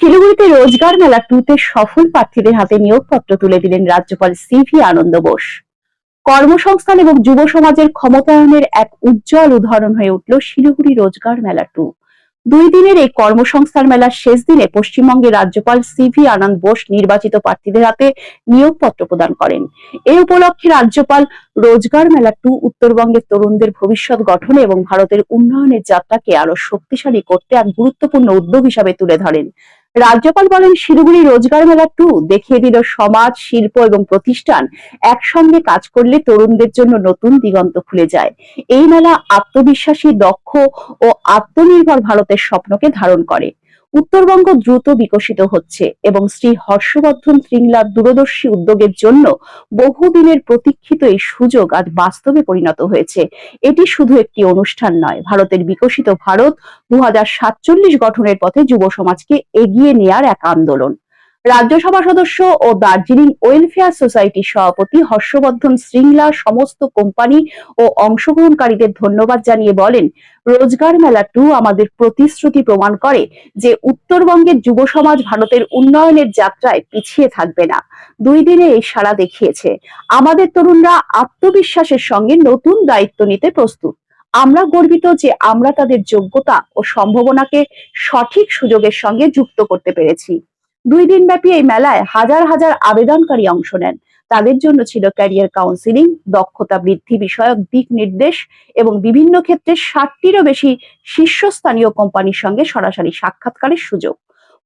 শিলিগুড়িতে রোজগার মেলা টুতে সফল প্রার্থীদের হাতে নিয়োগপত্র তুলে দিলেন রাজ্যপাল সিভি আনন্দ বোস। কর্মসংস্থান এবং যুব সমাজের ক্ষমতায়নের এক উজ্জ্বল উদাহরণ হয়ে উঠল শিলিগুড়ি রোজগার মেলা টু। দুই দিনের এই কর্মসংস্থান মেলার শেষ দিনে পশ্চিমবঙ্গের রাজ্যপাল সিভি আনন্দ বোস নির্বাচিত প্রার্থীদের হাতে নিয়োগপত্র প্রদান করেন। এই উপলক্ষে রাজ্যপাল রোজগার মেলা টু উত্তরবঙ্গের তরুণদের ভবিষ্যৎ গঠনে এবং ভারতের উন্নয়নের যাত্রাকে আরও শক্তিশালী করতে এক গুরুত্বপূর্ণ উদ্যোগ হিসাবে তুলে ধরেন। রাজ্যপাল বলেন, শিলিগুড়ি রোজগার মেলা টু দেখিয়ে দিল সমাজ, শিল্প এবং প্রতিষ্ঠান একসঙ্গে কাজ করলে তরুণদের জন্য নতুন দিগন্ত খুলে যায়। এই মেলা আত্মবিশ্বাসী, দক্ষ ও আত্মনির্ভর ভারতের স্বপ্নকে ধারণ করে। উত্তরবঙ্গ দ্রুত বিকশিত হচ্ছে এবং শ্রী হর্ষবর্ধন শ্রিংলার দূরদর্শী উদ্যোগের জন্য বহুদিনের প্রতীক্ষিত এই সুযোগ আজ বাস্তবে পরিণত হয়েছে। এটি শুধু একটি অনুষ্ঠান নয়, ভারতের বিকশিত ভারত দু হাজার সাতচল্লিশ গঠনের পথে যুব সমাজকে এগিয়ে নেয়ার এক আন্দোলন। রাজ্যসভা সদস্য ও দার্জিলিং ওয়েলফেয়ার সোসাইটির সভাপতি হর্ষবর্ধন শৃঙ্গলা সমস্ত কোম্পানি ও অংশগ্রহণকারীদের ধন্যবাদ জানিয়ে বলেন, রোজগার মেলা টু আমাদের প্রতিশ্রুতি প্রমাণ করে যে উত্তরবঙ্গের যুব সমাজ ভারতের উন্নয়নের যাত্রায় পিছিয়ে থাকবে না। দুই দিনে এই সাড়া দেখিয়েছে। আমাদের তরুণরা আত্মবিশ্বাসের সঙ্গে নতুন দায়িত্ব নিতে প্রস্তুত। আমরা গর্বিত যে আমরা তাদের যোগ্যতা ও সম্ভাবনাকে সঠিক সুযোগের সঙ্গে যুক্ত করতে পেরেছি। দুই দিন ব্যাপী এই মেলায় হাজার হাজার আবেদনকারী অংশ নেন। তাদের জন্য ছিল ক্যারিয়ার কাউন্সিলিং, দক্ষতা বৃদ্ধি বিষয়ক দিক নির্দেশ এবং বিভিন্ন ক্ষেত্রে ষাটটিরও বেশি শীর্ষস্থানীয় কোম্পানির সঙ্গে সরাসরি সাক্ষাৎকারের সুযোগ।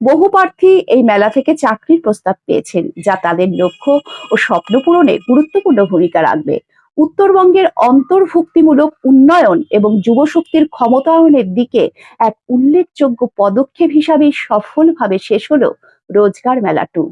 বহু প্রার্থী এই মেলা থেকে চাকরির প্রস্তাব পেয়েছেন, যা তাদের লক্ষ্য ও স্বপ্ন পূরণে গুরুত্বপূর্ণ ভূমিকা রাখবে। উত্তরবঙ্গের অন্তর্ভুক্তিমূলক উন্নয়ন এবং যুবশক্তির ক্ষমতায়নের দিকে এক উল্লেখযোগ্য পদক্ষেপ হিসাবে সফলভাবে শেষ হলো রোজগার মেলা টু